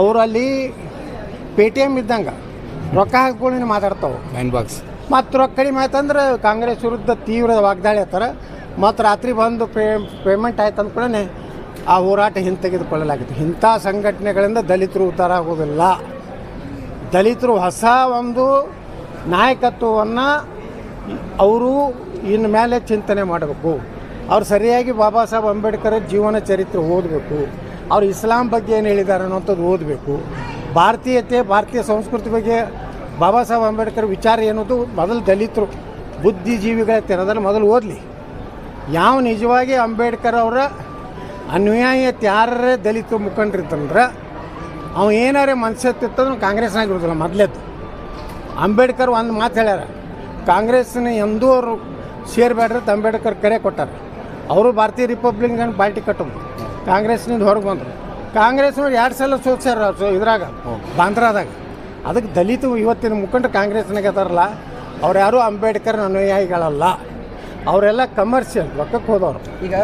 ಅವರಲ್ಲಿ pay T M ಇದ್ದಂಗೆ ರೊಕ್ಕ ಹಾಕೊಂಡು ಮಾತಾಡ್ತಾವೆ. ಬಾಕ್ಸ್ ಮತ್ತು ರೊಕ್ಕ ಕಡಿಮೆ ಆಯ್ತಂದ್ರೆ ಕಾಂಗ್ರೆಸ್ ವಿರುದ್ಧ ತೀವ್ರ ವಾಗ್ದಾಳಿ ಆಯ್ತಾರೆ. ಮತ್ತು ರಾತ್ರಿ ಬಂದು ಪೇ ಪೇಮೆಂಟ್ ಆಯ್ತು ಅಂದ್ಕೊಳ್ಳೆ ಆ ಹೋರಾಟ ಹಿಂತೆಗೆದುಕೊಳ್ಳಲಾಗಿತ್ತು. ಇಂಥ ಸಂಘಟನೆಗಳಿಂದ ದಲಿತರು ಉದ್ಧಾರ ಆಗೋದಿಲ್ಲ. ದಲಿತರು ಹೊಸ ಒಂದು ನಾಯಕತ್ವವನ್ನು ಅವರು ಇನ್ನು ಮೇಲೆ ಚಿಂತನೆ ಮಾಡಬೇಕು. ಅವ್ರು ಸರಿಯಾಗಿ ಬಾಬಾ ಸಾಹೇಬ್ ಅಂಬೇಡ್ಕರ್ ಜೀವನ ಚರಿತ್ರೆ ಓದಬೇಕು. ಅವ್ರು ಇಸ್ಲಾಂ ಬಗ್ಗೆ ಏನು ಹೇಳಿದ್ದಾರೆ ಅನ್ನೋಂಥದ್ದು ಓದಬೇಕು. ಭಾರತೀಯತೆ, ಭಾರತೀಯ ಸಂಸ್ಕೃತಿ ಬಗ್ಗೆ ಬಾಬಾ ಸಾಹೇಬ್ ಅಂಬೇಡ್ಕರ್ ವಿಚಾರ ಏನೋದು? ಮೊದಲು ದಲಿತರು, ಬುದ್ಧಿಜೀವಿಗಳ ತೆರದಲ್ಲಿ ಮೊದಲು ಓದಲಿ. ಯಾವ ನಿಜವಾಗಿ ಅಂಬೇಡ್ಕರ್ ಅವರ ಅನ್ಯಾಯ ಯಾರೇ ದಲಿತ ಮುಖಂಡರಿತ್ತಂದ್ರೆ ಅವ ಏನಾರೇ ಮನಸ್ಸೆತ್ತಿತ್ತಂದ್ರೆ ಕಾಂಗ್ರೆಸ್ನಾಗ ಇರೋದಿಲ್ಲ ಅಂಬೇಡ್ಕರ್ ಒಂದು ಮಾತು ಹೇಳ್ಯಾರ, ಕಾಂಗ್ರೆಸ್ನ ಎಂದೂ ಅವರು ಸೇರ್ಬೇಡ್ರಿ ಅಂಬೇಡ್ಕರ್ ಕರೆ ಕೊಟ್ಟಾರ. ಅವರು ಭಾರತೀಯ ರಿಪಬ್ಲಿಕನ್ ಪಾರ್ಟಿ ಕಟ್ಟೋದು ಕಾಂಗ್ರೆಸ್ನಿಂದ ಹೊರಗೆ ಬಂದರು. ಕಾಂಗ್ರೆಸ್ನವ್ರು ಎರಡು ಸಲ ಸೋಲ್ಸ್ಯಾರ ಸೊ ಇದ್ರಾಗ, ಬಾಂದ್ರಾದಾಗ. ಅದಕ್ಕೆ ದಲಿತ ಇವತ್ತಿನ ಮುಖಂಡ ಕಾಂಗ್ರೆಸ್ನಾಗ ಅದಾರಲ್ಲ, ಅವ್ರು ಯಾರು ಅಂಬೇಡ್ಕರ್ ಅನುಯಾಯಿಗಳಲ್ಲ. ಅವರೆಲ್ಲ ಕಮರ್ಷಿಯಲ್ ರೊಕ್ಕಕ್ಕೆ ಹೋದವರು. ಈಗ